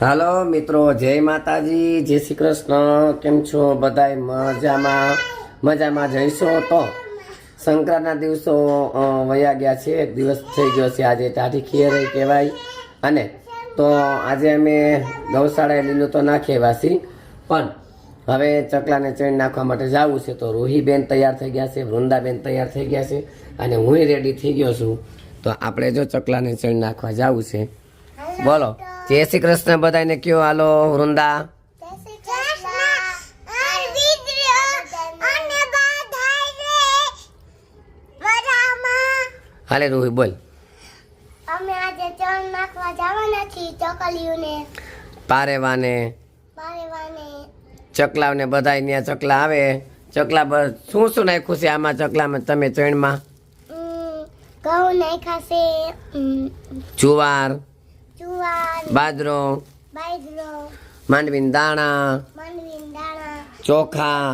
હાલો મિત્રો, જય માતાજી, જય શ્રી કૃષ્ણ. કેમ છો? બધાય મજામાં? મજામાં જઈશો તો? સંક્રાંતના દિવસો વયા ગયા છે. એક દિવસ થઈ ગયો છે આજે તારી ખીર કહેવાય. અને તો આજે અમે ગૌશાળાએ લીલું તો નાખીએ વાસી પણ હવે ચકલાને ચણ નાખવા માટે જવું છે તો રોહીબેન તૈયાર થઈ ગયા છે, વૃંદાબેન તૈયાર થઈ ગયા છે અને હું રેડી થઈ ગયો છું. તો આપણે જો ચકલાને ચણ નાખવા જવું છે બોલો. જય શ્રી કૃષ્ણ બધાને કયો હાલો વૃંદા? હાલે રૂહી બોલ. અમે આજે ચણ નાખવા જવાના છીએ ચકલીઓને. પારેવાને. પારેવાને. ચકલાને બધાય ત્યાં ચકલા આવે. ચકલા પર શું શું નાખ્યું છે આમાં ચકલામાં તમે ચણમાં? ઘઉં નાખ્યા છે. જુવાર. જુવાર બાજરો બાજરો માંડવીના દાણા માંડવી દાણા ચોખા.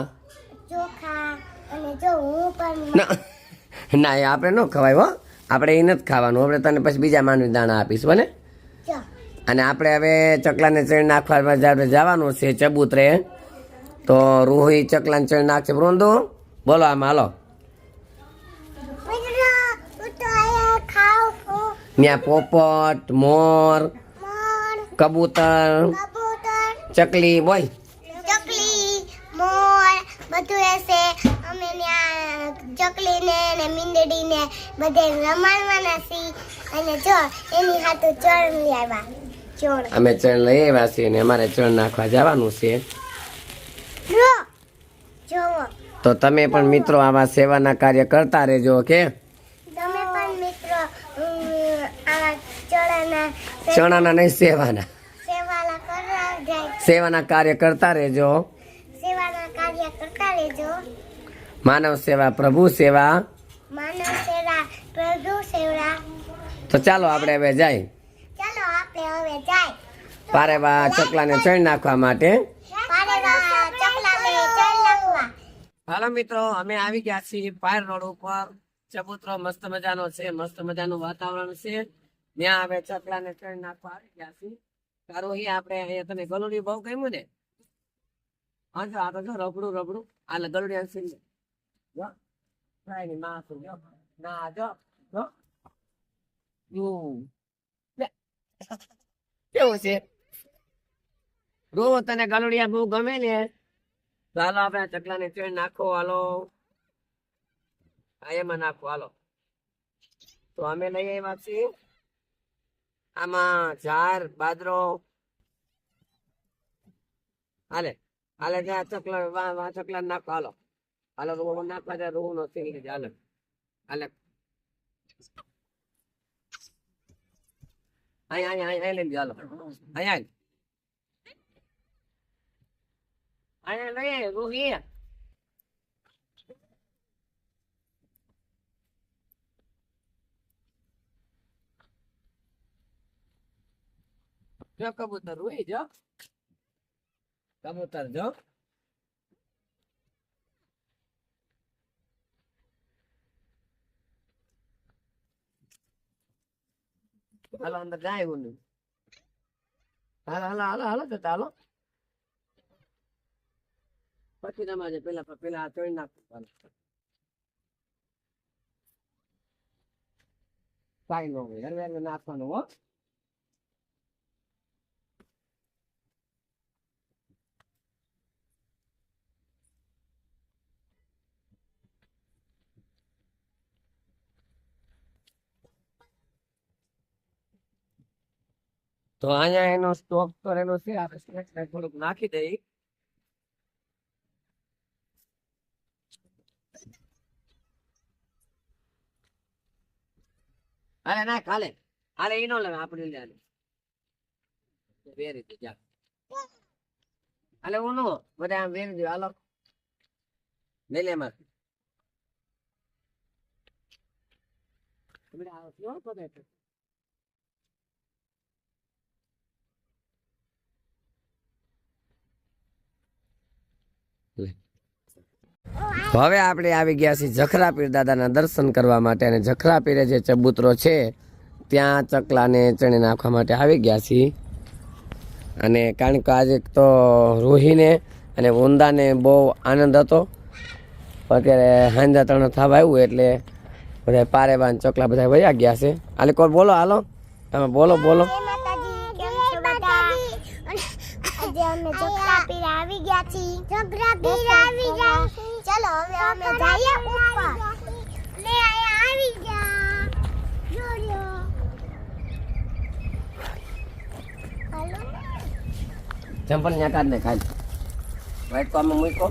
ચોખા અને જો હું પણ ના એ આપણે ન ખવાય હો. આપણે એ નથી ખાવાનું. આપણે તને પછી બીજા માંડવી દાણા આપીશ બને. અને આપણે હવે ચકલાને ચણ નાખવા જવાનું છે ચબૂતરે. તો રૂહી ચકલાને ચણ નાખશે. વૃંદુ બોલો આમાં હાલો મિત્રો હું તો અહીંયા ખાઉં છું ત્યાં પોપટ મોર કબૂતર ચકલી બોલ. ચકલી મોર બધું હશે. અમે ત્યાં ચકલીને ને મીંદડીને બધે રમાડવાના છીએ. અને જો એની હાથે ચણ લઈ આવ્યા. ચણ. અમે ચણ લઈ આવ્યા છીએ અને અમારે ચણ નાખવા જવાનું છે. જોવો. તો તમે પણ મિત્રો આવા સેવાના કાર્ય કરતા રહેજો કે તમે પણ મિત્રો ઉમ, આવા ચણાના નહીં સેવાના. સેવાના કાર્ય કરતા રહેજો. માનવ સેવા પ્રભુ સેવા. તો ચાલો આપણે હવે જાય. પારેવા ચકલાને ચણ નાખવા માટે. હાલો મિત્રો અમે આવી ગયા છીએ પાર રોડ ઉપર. ચબૂતરો મસ્ત મજાનો છે મસ્ત મજાનું વાતાવરણ છે. ત્યાં હવે ચકલાને ચડી નાખવા આવી ગયા છીએ તારો અહીં આપણે અહીંયા તને ગલુડી બહુ ગમ્યું ને? હા જો આ તો જો રબડું રબડું. આલે ગલુડી ની ના તને ગલુડિયા બહુ ગમે ને? ચાલો હાલો ચકલા ને ચણ નાખો, હાલો. આ એમાં નાખો, હાલો. તો અમે લઈ આવ્યા છીએ. આમાં ઝાર, બાદરો. હાલે હાલે, જા, ચકલા, વા ચકલા નાખો, હાલો. હાલો, રૂ, નાખવા જાય રૂ નો સિંગ હાલે. હાલે. અહીંયા અહીંયા અહીંયા લઈ લ્યો, હાલો. અહીંયા અહીંયા લઈએ રૂહી જો કબૂતર રૂહી જો. કબૂતર જો. હાલો, અંદર જાય એવું હાલો હાલો હાલો હાલો, જતા હાલો. પછી તમારે પેલા પેલા ચોઈ નાખવું કાંઈ ન નાખવાનું, હો. તો અહીંયા એનો સ્ટોક કરેલો છે. આપણે સ્નેક્સ થોડુંક નાખી દઈ. અરે ના ખાલે અરે ઈનો લે આપણે લે આલે વેરી દે, જા. અલે ઉનો, બધા આમ વેરી દે આલો લે લે માં તમે આવો કેવો બધા હવે આપણે આવી ગયા છીએ જખરા પીર દાદાના દર્શન કરવા માટે અને જખરા પીરે જે ચબૂતરો છે, ત્યાં ચકલાને ચણે નાખવા માટે આવી ગયા છીએ. અને કારણ કે આજે તો રોહીને અને ઊંદાને બહુ આનંદ હતો. અત્યારે હાંજા ત્રણ થવા આવ્યું એટલે બધા પારેબાન ચકલા બધા વયા ગયા છે. આલે કોર બોલો, હાલો. તમે બોલો બોલો જય માતાજી કેમ છો બધા આજે અમે જોગરા પીર આવી ગયા છીએ જોગરા પીર આવી ગયા ચલો હવે અમે જઈએ ઉપર. લે આયા આવી ગયા જોડ્યો હાલો ચંપલ ત્યાં કાઢ ને ખાલી વાઈટ મૂકો.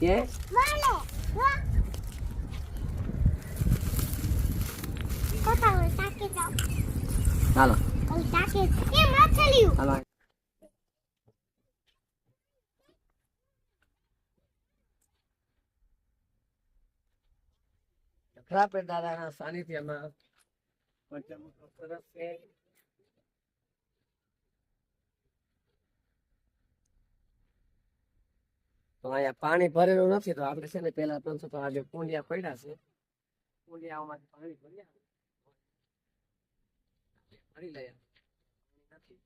કે? બડે વાહ કાકા હું માછલીયું હાલો. ખરાબ દાદાના સાનિધ્યમાં સરસ છે. તો અહીંયા પાણી ભરેલું નથી તો આપણે છે ને પેલા ત્રણસો તો આજે કુંડિયા પડ્યા છે. કુંડિયાઓમાંથી પાણી ભર્યા. ભરી લઈએ નથી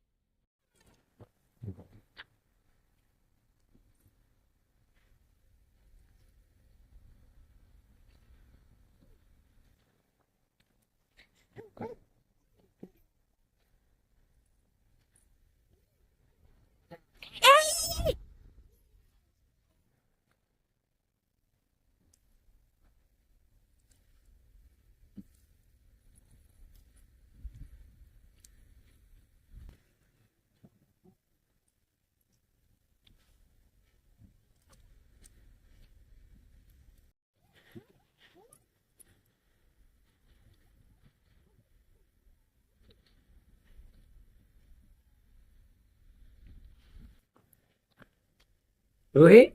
રોહિત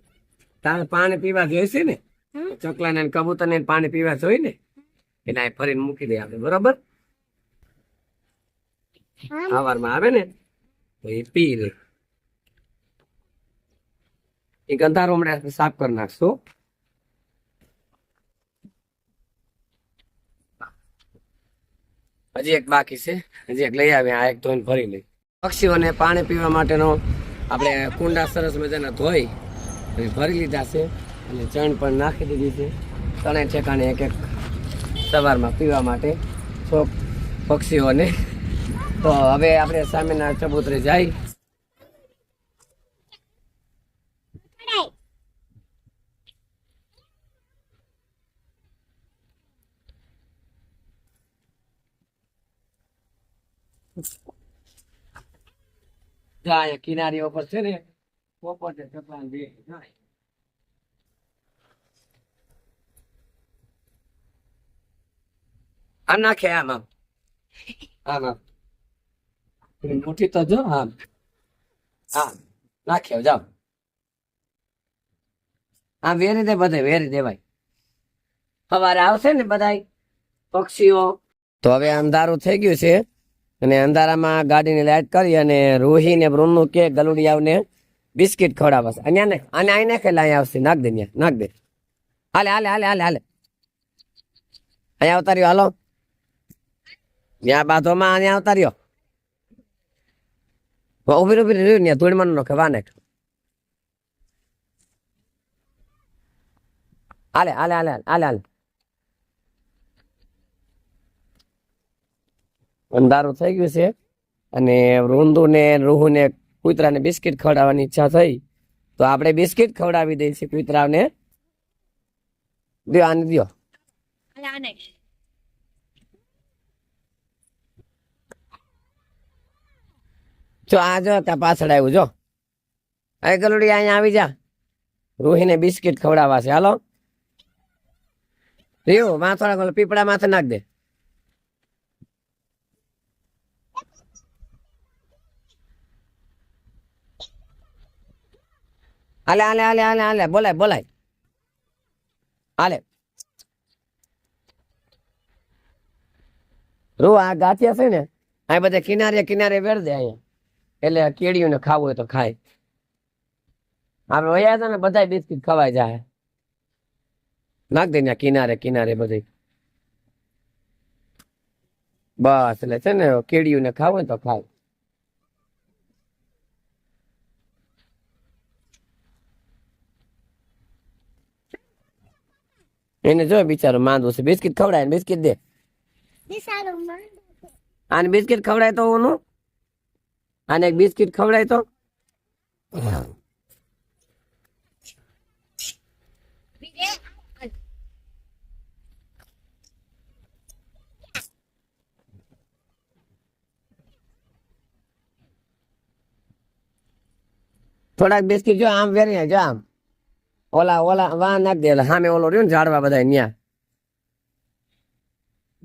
તારે પાણી પીવા જોઈશે ને? ચકલા ને કબૂતર ને પાણી પીવા જોઈ ને? એટલે અહીં ફરીને મૂકી દે આપણે બરોબર? સવારમાં આવે ને તો એ પી લે. એ ગંધારો હમણાં સાફ કરી નાખશું હજી એક બાકી છે હજી એક લઈ આવે આ એક ધોઈને ભરી લઈ પક્ષીઓને પાણી પીવા માટેનો આપણે કુંડા સરસ મજાના ધોઈ ભરી લીધા છે અને ચણ પણ નાખી દીધી છે. ત્રણે ઠેકાણે એક એક સવારમાં પીવા માટે છોક પક્ષીઓને. તો હવે આપણે સામેના ચબૂતરે જાય કિનારીઓ પર છે ને. પોપટે વેરી દે બધે, વેરી દેવાય. સવારે આવશે ને બધાય પક્ષીઓ. તો હવે અંધારું થઈ ગયું છે. અને અંધારામાં ગાડીની લાઈટ કરી અને રૂહી ને બ્રુનનું કે ગલુડિયાઓને બિસ્કિટ ખવડાવશે અહીંયા ને અને આઈ નાખે અહીંયા આવશે. નાખ દે ત્યાં નાખ દે. હાલે હાલે હાલે હાલે હાલે. અહીંયા આવતા રહ્યો. હાલો. ત્યાં બાધોમાં અહીંયા આવતા રહ્યો. ઊભી ઊભી રહ્યું ત્યાં ધૂળમાં નો વાને હાલે હાલે હાલે હાલે હાલે. અંધારું થઈ ગયું છે. અને રૂંદુ ને રૂહુ ને કૂતરાને બિસ્કિટ ખવડાવવાની ઈચ્છા થઈ તો આપણે બિસ્કિટ ખવડાવી દઈએ છીએ કૂતરાને. દો આને દો જો આ જો ત્યાં પાછળ આવ્યું જો. આ ગલુડી અહીંયા આવી જા. રૂહીને બિસ્કિટ ખવડાવવા છે. હાલો. રીવમાં થોડા પીપળા માથે નાખ દે. હાલે આલે આલે આલે આલે, બોલાય બોલાય. હાલે રૂ, આ ગાંઠિયા છે ને, આ બધા કિનારે કિનારે વેર દે અહીંયા. એટલે કેળીઓને ખાવું હોય તો ખાય. આપણે વયા હતા ને બધા બિસ્કિટ ખવાય જાય. નાખ દે ને કિનારે કિનારે બધી. બસ, એટલે છે ને કેડિયું ને ખાવું ને તો ખાય. એને જો બિચારો માંદો છે. બિસ્કિટ ખવડાય ને બિસ્કિટ દે. આને બિસ્કિટ ખવડાય તો ઓનું? આને એક બિસ્કિટ ખવડાય તો? થોડાક બિસ્કિટ જો આમ વેરી જો આમ. ઓલા ઓલા વા નાખ દે સામે ઓલો રહ્યો ને ઝાડવા બધા ન્યા.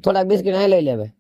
થોડાક બિસ્કિટ અહીં લઈ લે હવે.